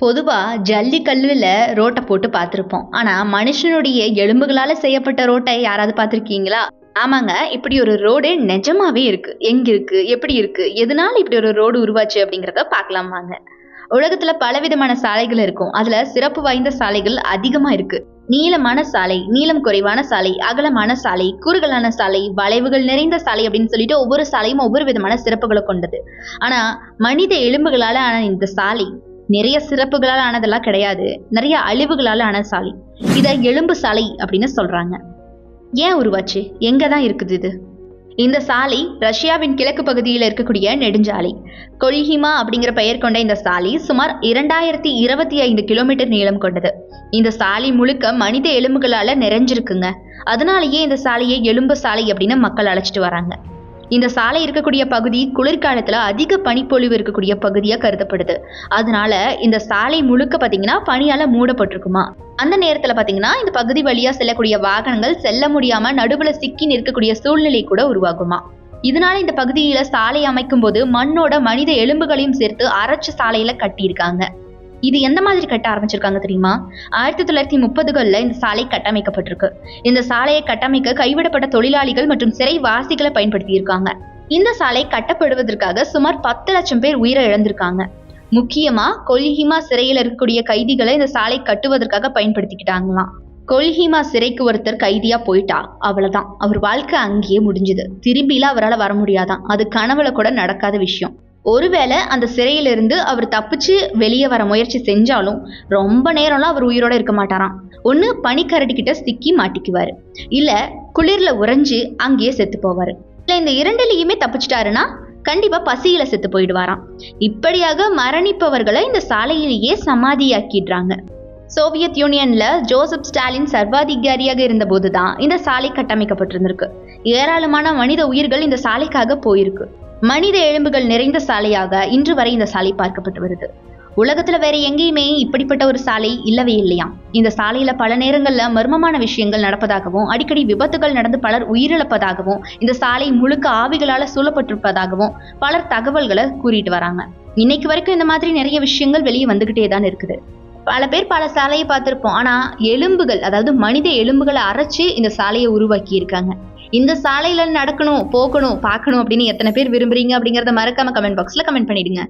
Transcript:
பொதுவாக ஜல்லிக்கல்லில் ரோட்டை போட்டு பார்த்துருப்போம். ஆனால் மனுஷனுடைய எலும்புகளால் செய்யப்பட்ட ரோட்டை யாராவது பார்த்துருக்கீங்களா? ஆமாங்க இப்படி ஒரு ரோடு நிஜமாவே இருக்கு. எங்க இருக்கு? எப்படி இருக்கு? எதனால இப்படி ஒரு ரோடு உருவாச்சு அப்படிங்கிறத பார்க்கலாம் வாங்க. உலகத்துல பலவிதமான சாலைகள் இருக்கும். அதுல சிறப்பு வாய்ந்த சாலைகள் அதிகமா இருக்கு. நீளமான சாலை நீளம் குறைவான சாலை அகலமான சாலை குறுகலான சாலை வளைவுகள் நிறைந்த சாலை அப்படின்னு சொல்லிட்டு ஒவ்வொரு சாலையும் ஒவ்வொரு விதமான சிறப்புகளை கொண்டது. ஆனா மனித எலும்புகளால ஆன இந்த சாலை நிறைய சிறப்புகளால் ஆனதெல்லாம் கிடையாது. நிறைய அழிவுகளால் ஆன சாலை. இதை எலும்பு சாலை அப்படின்னு சொல்றாங்க. ஏன் உருவாச்சு? எங்கே தான் இருக்குது இது? இந்த சாலை ரஷ்யாவின் கிழக்கு பகுதியில் இருக்கக்கூடிய நெடுஞ்சாலை. கொல்ஹிமா அப்படிங்கிற பெயர் கொண்ட இந்த சாலை சுமார் இரண்டாயிரத்தி இருபத்தி ஐந்து கிலோமீட்டர் நீளம் கொண்டது. இந்த சாலை முழுக்க மனித எலும்புகளால நிறைஞ்சிருக்குங்க. அதனாலேயே இந்த சாலையை எலும்பு சாலை அப்படின்னு மக்கள் அழைச்சிட்டு வராங்க. இந்த சாலை இருக்கக்கூடிய பகுதி குளிர்காலத்தில் அதிக பனிப்பொழிவு இருக்கக்கூடிய பகுதியாக கருதப்படுது. அதனால இந்த சாலை முழுக்க பார்த்தீங்கன்னா பனியால் மூடப்பட்டிருக்குமா? அந்த நேரத்தில் பார்த்தீங்கன்னா இந்த பகுதி வழியாக செல்லக்கூடிய வாகனங்கள் செல்ல முடியாமல் நடுவில் சிக்கி நிற்கக்கூடிய சூழ்நிலை கூட உருவாகுமா? இதனால இந்த பகுதியில் சாலை அமைக்கும் போது மண்ணோட மனித எலும்புகளையும் சேர்த்து அரைச்ச சாலையில கட்டியிருக்காங்க. இது எந்த மாதிரி கட்ட ஆரம்பிச்சிருக்காங்க தெரியுமா? ஆயிரத்தி தொள்ளாயிரத்தி முப்பதுகளில் இந்த சாலை கட்டமைக்கப்பட்டிருக்கு. இந்த சாலையை கட்டமைக்க கைவிடப்பட்ட தொழிலாளிகள் மற்றும் சிறைவாசிகளை பயன்படுத்தியிருக்காங்க. இந்த சாலை கட்டப்படுவதற்காக சுமார் பத்து லட்சம் பேர் உயிரை இழந்திருக்காங்க. முக்கியமா கொல்ஹிமா சிறையில் இருக்கக்கூடிய கைதிகளை இந்த சாலை கட்டுவதற்காக பயன்படுத்திக்கிட்டாங்களாம். கொல்ஹிமா சிறைக்கு ஒருத்தர் கைதியா போயிட்டா அவ்வளவுதான். அவர் வாழ்க்கை அங்கேயே முடிஞ்சுது. திரும்பிலாம் அவரால் வர முடியாதான். அது கனவுல கூட நடக்காத விஷயம். ஒருவேளை அந்த சிறையிலிருந்து அவர் தப்பிச்சு வெளியே வர முயற்சி செஞ்சாலும் ரொம்ப நேரம்லாம் அவர் உயிரோட இருக்க மாட்டாராம். ஒன்று பனிக்கரடிக்கிட்ட சிக்கி மாட்டிக்குவார். இல்லை குளிரில் உறைஞ்சு அங்கேயே செத்து போவார். இல்லை இந்த இரண்டுலேயுமே தப்பிச்சிட்டாருன்னா கண்டிப்பாக பசியில் செத்து போயிடுவாராம். இப்படியாக மரணிப்பவர்களை இந்த சாலையிலேயே சமாதியாக்கிடுறாங்க. சோவியத் யூனியன்ல ஜோசப் ஸ்டாலின் சர்வாதிகாரியாக இருந்தபோது தான் இந்த சாலை கட்டமைக்கப்பட்டிருந்திருக்கு. ஏராளமான மனித உயிர்கள் இந்த சாலைக்காக போயிருக்கு. மனித எலும்புகள் நிறைந்த சாலையாக இன்று வரை இந்த சாலை பார்க்கப்பட்டு வருது. உலகத்துல வேற எங்கேயுமே இப்படிப்பட்ட ஒரு சாலை இல்லவே இல்லையாம். இந்த சாலையில பல நேரங்கள்ல மர்மமான விஷயங்கள் நடப்பதாகவும் அடிக்கடி விபத்துகள் நடந்து பலர் உயிரிழப்பதாகவும் இந்த சாலை முழுக்க ஆவிகளால சூழப்பட்டிருப்பதாகவும் பலர் தகவல்களை கூறிட்டு வராங்க. இன்னைக்கு வரைக்கும் இந்த மாதிரி நிறைய விஷயங்கள் வெளியே வந்துகிட்டே தான் இருக்குது. பல பேர் பல சாலையை பார்த்துருப்போம். ஆனா எலும்புகள் அதாவது மனித எலும்புகளை அரைச்சு இந்த சாலையை உருவாக்கி இருக்காங்க இந்த சாலையில நடக்கணும் போகணும் பார்க்கணும் அப்படின்னு எத்தனை பேர் விரும்புறீங்க அப்படிங்கறத மறக்காம கமெண்ட் பாக்ஸ்ல கமெண்ட் பண்ணிடுங்க.